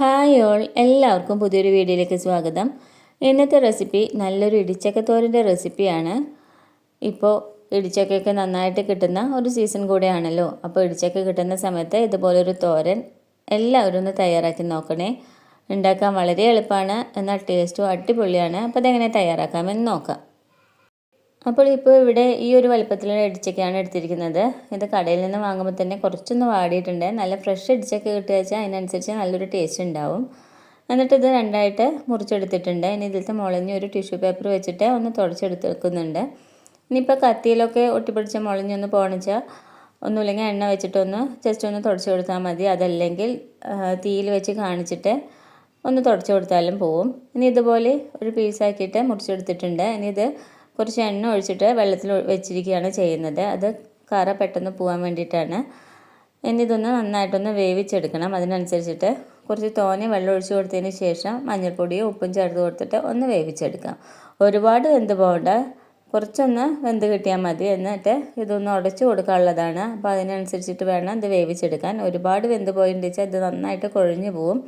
Hi all എല്ലാവർക്കും പുതിയൊരു വീഡിയോയിലേക്ക് സ്വാഗതം. ഇന്നത്തെ റെസിപ്പി നല്ലൊരു ഇടിച്ചക്കത്തോരന്റെ റെസിപ്പിയാണ്. ഇപ്പോൾ ഇടിച്ചക്കയൊക്കെ നന്നായിട്ട് കിട്ടുന്ന ഒരു സീസൺ കൂടെയാണല്ലോ. അപ്പോൾ ഇടിച്ചക്ക കിട്ടുന്ന സമയത്ത് ഇതുപോലൊരു തോരൻ എല്ലാവരും ഒന്ന് തയ്യാറാക്കി നോക്കണേ. ഉണ്ടാക്കാൻ വളരെ എളുപ്പമാണ് എന്നാൽ ടേസ്റ്റും അടിപൊളിയാണ്. അപ്പോൾ അതെങ്ങനെ തയ്യാറാക്കാമെന്ന് നോക്കാം. അപ്പോൾ ഇപ്പോൾ ഇവിടെ ഈ ഒരു വലിപ്പത്തിലുള്ള ഇടിച്ചക്കയാണ് എടുത്തിരിക്കുന്നത്. ഇത് കടയിൽ നിന്ന് വാങ്ങുമ്പോൾ തന്നെ കുറച്ചൊന്ന് വാടിയിട്ടുണ്ട്. നല്ല ഫ്രഷ് ഇടിച്ചക്ക കിട്ടുക വെച്ചാൽ അതിനനുസരിച്ച് നല്ലൊരു ടേസ്റ്റ് ഉണ്ടാവും. എന്നിട്ട് ഇത് രണ്ടായിട്ട് മുറിച്ചെടുത്തിട്ടുണ്ട്. ഇനി ഇതിലത്തെ മുളഞ്ഞ് ഒരു ടിഷ്യൂ പേപ്പർ വെച്ചിട്ട് ഒന്ന് തുടച്ചെടുത്ത് ഇനിയിപ്പോൾ കത്തിയിലൊക്കെ ഒട്ടിപ്പിടിച്ച മുളഞ്ഞൊന്ന് പോണിച്ചാൽ ഒന്നുമില്ലെങ്കിൽ എണ്ണ വെച്ചിട്ടൊന്ന് ജസ്റ്റ് ഒന്ന് തുടച്ചു കൊടുത്താൽ മതി. അതല്ലെങ്കിൽ തീയിൽ വെച്ച് കാണിച്ചിട്ട് ഒന്ന് തുടച്ചു കൊടുത്താലും പോവും. ഇനി ഇതുപോലെ ഒരു പീസാക്കിയിട്ട് മുറിച്ചെടുത്തിട്ടുണ്ട്. ഇനി ഇത് കുറച്ച് എണ്ണ ഒഴിച്ചിട്ട് വെള്ളത്തിൽ വെച്ചിരിക്കുകയാണ് ചെയ്യുന്നത്. അത് കറ പെട്ടെന്ന് പോകാൻ വേണ്ടിയിട്ടാണ്. ഇനി ഇതൊന്ന് നന്നായിട്ടൊന്ന് വേവിച്ചെടുക്കണം. അതിനനുസരിച്ചിട്ട് കുറച്ച് തോനെ വെള്ളം ഒഴിച്ച് കൊടുത്തതിന് ശേഷം മഞ്ഞൾപ്പൊടിയും ഉപ്പും ചേർത്ത് കൊടുത്തിട്ട് ഒന്ന് വേവിച്ചെടുക്കാം. ഒരുപാട് വെന്ത് പോകണ്ട. കുറച്ചൊന്ന് വെന്ത് കിട്ടിയാൽ മതി. എന്നിട്ട് ഇതൊന്ന് ഉടച്ചു കൊടുക്കാനുള്ളതാണ്. അപ്പോൾ അതിനനുസരിച്ചിട്ട് വേണം ഇത് വേവിച്ചെടുക്കാൻ. ഒരുപാട് വെന്ത് പോയിട്ടുണ്ടെച്ചാൽ ഇത് നന്നായിട്ട് കുഴഞ്ഞു പോവും.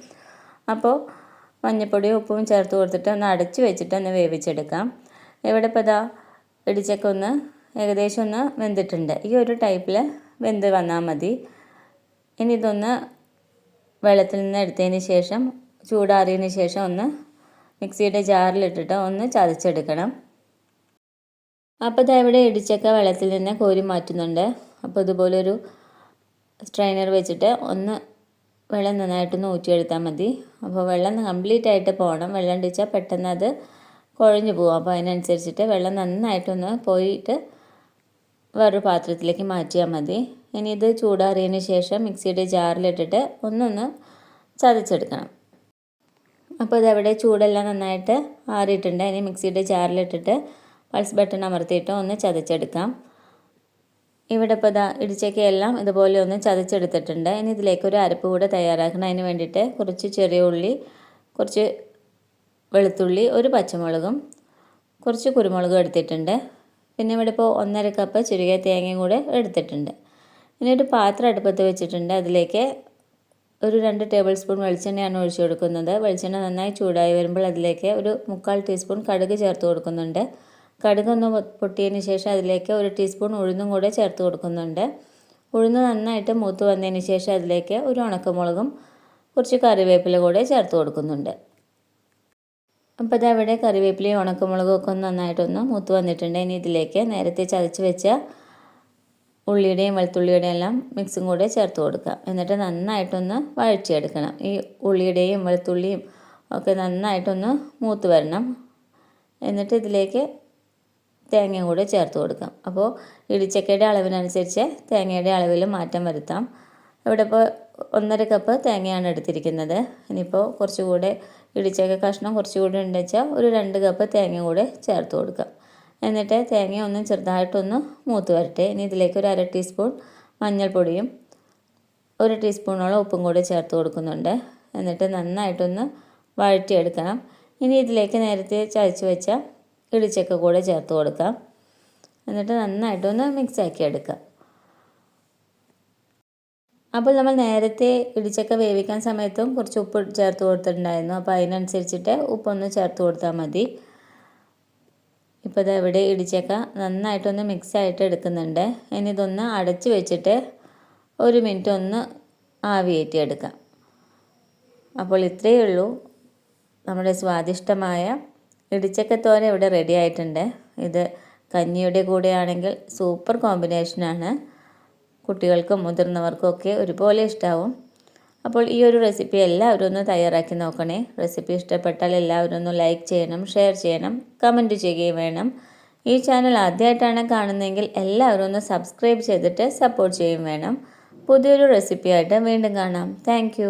അപ്പോൾ മഞ്ഞൾപ്പൊടിയും ഉപ്പും ചേർത്ത് കൊടുത്തിട്ട് ഒന്ന് അടച്ചു വെച്ചിട്ട് ഒന്ന് വേവിച്ചെടുക്കാം. ഇവിടെ ഇപ്പോൾ ഇതാ ഇടിച്ചക്ക ഒന്ന് ഏകദേശം ഒന്ന് വെന്തിട്ടുണ്ട്. ഈ ഒരു ടൈപ്പിൽ വെന്ത് വന്നാൽ മതി. ഇനി ഇതൊന്ന് വെള്ളത്തിൽ നിന്ന് എടുത്തതിന് ശേഷം ചൂടാറിയതിന് ശേഷം ഒന്ന് മിക്സിയുടെ ജാറിലിട്ടിട്ട് ഒന്ന് ചതച്ചെടുക്കണം. അപ്പോൾ ഇതാ ഇവിടെ ഇടിച്ചക്ക വെള്ളത്തിൽ നിന്ന് കോരി മാറ്റുന്നുണ്ട്. അപ്പോൾ ഇതുപോലൊരു സ്ട്രെയിനർ വെച്ചിട്ട് ഒന്ന് വെള്ളം നന്നായിട്ടൊന്ന് ഊറ്റിയെടുത്താൽ മതി. അപ്പോൾ വെള്ളം കംപ്ലീറ്റ് ആയിട്ട് പോകണം വെള്ളം ഇടിച്ചാൽ പെട്ടെന്ന് അത് കുഴഞ്ഞു പോകും. അപ്പോൾ അതിനനുസരിച്ചിട്ട് വെള്ളം നന്നായിട്ടൊന്ന് പോയിട്ട് വേറൊരു പാത്രത്തിലേക്ക് മാറ്റിയാൽ മതി. ഇനി ഇത് ചൂടാറിയതിന് ശേഷം മിക്സിയുടെ ജാറിലിട്ടിട്ട് ഒന്നൊന്ന് ചതച്ചെടുക്കണം. അപ്പോൾ ഇതവിടെ ചൂടെല്ലാം നന്നായിട്ട് ആറിയിട്ടുണ്ട്. ഇനി മിക്സിയുടെ ജാറിലിട്ടിട്ട് പൾസ് ബട്ടൺ അമർത്തിയിട്ട് ഒന്ന് ചതച്ചെടുക്കാം. ഇവിടെ ഇപ്പോൾ ഇതാ ഇടിച്ചക്കയെല്ലാം ഇതുപോലെ ഒന്ന് ചതച്ചെടുത്തിട്ടുണ്ട്. ഇനി ഇതിലേക്ക് ഒരു അരപ്പ് കൂടെ തയ്യാറാക്കണം. അതിന് വേണ്ടിയിട്ട് കുറച്ച് ചെറിയ ഉള്ളി കുറച്ച് വെളുത്തുള്ളി ഒരു പച്ചമുളകും കുറച്ച് കുരുമുളകും എടുത്തിട്ടുണ്ട്. പിന്നെ ഇവിടെ ഇപ്പോൾ ഒന്നര കപ്പ് ചുരുകിയ തേങ്ങയും കൂടെ എടുത്തിട്ടുണ്ട്. ഇനി ഒരു പാത്രം അടുപ്പത്ത് വെച്ചിട്ടുണ്ട്. അതിലേക്ക് ഒരു രണ്ട് ടേബിൾ സ്പൂൺ വെളിച്ചെണ്ണയാണ് ഒഴിച്ചു കൊടുക്കുന്നത്. വെളിച്ചെണ്ണ നന്നായി ചൂടായി വരുമ്പോൾ അതിലേക്ക് ഒരു മുക്കാൽ ടീസ്പൂൺ കടുക് ചേർത്ത് കൊടുക്കുന്നുണ്ട്. കടുക് ഒന്ന് പൊട്ടിയതിന് ശേഷം അതിലേക്ക് ഒരു ടീസ്പൂൺ ഉഴുന്നും കൂടെ ചേർത്ത് കൊടുക്കുന്നുണ്ട്. ഉഴുന്ന് നന്നായിട്ട് മൂത്ത് വന്നതിന് ശേഷം അതിലേക്ക് ഒരു ഉണക്കമുളകും കുറച്ച് കറിവേപ്പില കൂടെ ചേർത്ത് കൊടുക്കുന്നുണ്ട്. അപ്പോൾ ഇവിടെ കറിവേപ്പിലയും ഉണക്കമുളകും ഒക്കെ ഒന്ന് നന്നായിട്ടൊന്ന് മൂത്ത് വന്നിട്ടുണ്ട്. ഇനി ഇതിലേക്ക് നേരത്തെ ചതച്ച് വെച്ച ഉള്ളിയുടെയും വെളുത്തുള്ളിയുടെയും എല്ലാം മിക്സും കൂടെ ചേർത്ത് കൊടുക്കാം. എന്നിട്ട് നന്നായിട്ടൊന്ന് വഴച്ചെടുക്കണം ഈ ഉള്ളിയുടെയും വെളുത്തുള്ളിയും ഒക്കെ നന്നായിട്ടൊന്ന് മൂത്ത് വരണം. എന്നിട്ട് ഇതിലേക്ക് തേങ്ങയും കൂടെ ചേർത്ത് കൊടുക്കാം. അപ്പോൾ ഇടിച്ചക്കയുടെ അളവിനനുസരിച്ച് തേങ്ങയുടെ അളവിൽ മാറ്റം വരുത്താം. ഇവിടെ ഇപ്പോൾ ഒന്നര കപ്പ് തേങ്ങയാണ് എടുത്തിരിക്കുന്നത്. ഇനിയിപ്പോൾ കുറച്ചുകൂടെ ഇടിച്ചക്ക കഷ്ണം കുറച്ചുകൂടി ഉണ്ട് വെച്ചാൽ ഒരു രണ്ട് കപ്പ് തേങ്ങ കൂടെ ചേർത്ത് കൊടുക്കാം. എന്നിട്ട് തേങ്ങ ഒന്ന് ചെറുതായിട്ടൊന്ന് മൂത്ത് വരട്ടെ. ഇനി ഇതിലേക്ക് ഒരു അര ടീസ്പൂൺ മഞ്ഞൾപ്പൊടിയും ഒരു ടീസ്പൂണോളം ഉപ്പും കൂടെ ചേർത്ത് കൊടുക്കുന്നുണ്ട്. എന്നിട്ട് നന്നായിട്ടൊന്ന് വഴറ്റിയെടുക്കണം. ഇനി ഇതിലേക്ക് നേരത്തെ ചതച്ച് വെച്ച ഇടിച്ചക്ക കൂടെ ചേർത്ത് കൊടുക്കാം. എന്നിട്ട് നന്നായിട്ടൊന്ന് മിക്സ് ആക്കി എടുക്കാം അപ്പോൾ നമ്മൾ നേരത്തെ ഇടിച്ചക്ക വേവിക്കാൻ സമയത്തും കുറച്ച് ഉപ്പ് ചേർത്ത് കൊടുത്തിട്ടുണ്ടായിരുന്നു. അപ്പോൾ അതിനനുസരിച്ചിട്ട് ഉപ്പൊന്ന് ചേർത്ത് കൊടുത്താൽ മതി. ഇപ്പോൾ ഇത് ഇവിടെ ഇടിച്ചക്ക നന്നായിട്ടൊന്ന് മിക്സ് ആയിട്ട് എടുക്കുന്നുണ്ട്. ഇനി ഇതൊന്ന് അടച്ച് വെച്ചിട്ട് ഒരു മിനിറ്റ് ഒന്ന് ആവിയേറ്റി എടുക്കാം അപ്പോൾ ഇത്രയേ ഉള്ളൂ നമ്മുടെ സ്വാദിഷ്ടമായ ഇടിച്ചക്കത്തോര ഇവിടെ റെഡി ആയിട്ടുണ്ട്. ഇത് കഞ്ഞിയുടെ കൂടെയാണെങ്കിൽ സൂപ്പർ കോമ്പിനേഷനാണ് കുട്ടികൾക്കും മുതിർന്നവർക്കും ഒക്കെ ഒരുപോലെ ഇഷ്ടമാവും അപ്പോൾ ഈ ഒരു റെസിപ്പി എല്ലാവരും ഒന്ന് തയ്യാറാക്കി നോക്കണേ. റെസിപ്പി ഇഷ്ടപ്പെട്ടാൽ എല്ലാവരും ഒന്ന് ലൈക്ക് ചെയ്യണം ഷെയർ ചെയ്യണം കമന്റ് ചെയ്യുകയും വേണം. ഈ ചാനൽ ആദ്യമായിട്ടാണ് കാണുന്നതെങ്കിൽ എല്ലാവരും ഒന്ന് സബ്സ്ക്രൈബ് ചെയ്തിട്ട് സപ്പോർട്ട് ചെയ്യും വേണം. പുതിയൊരു റെസിപ്പിയായിട്ട് വീണ്ടും കാണാം. താങ്ക്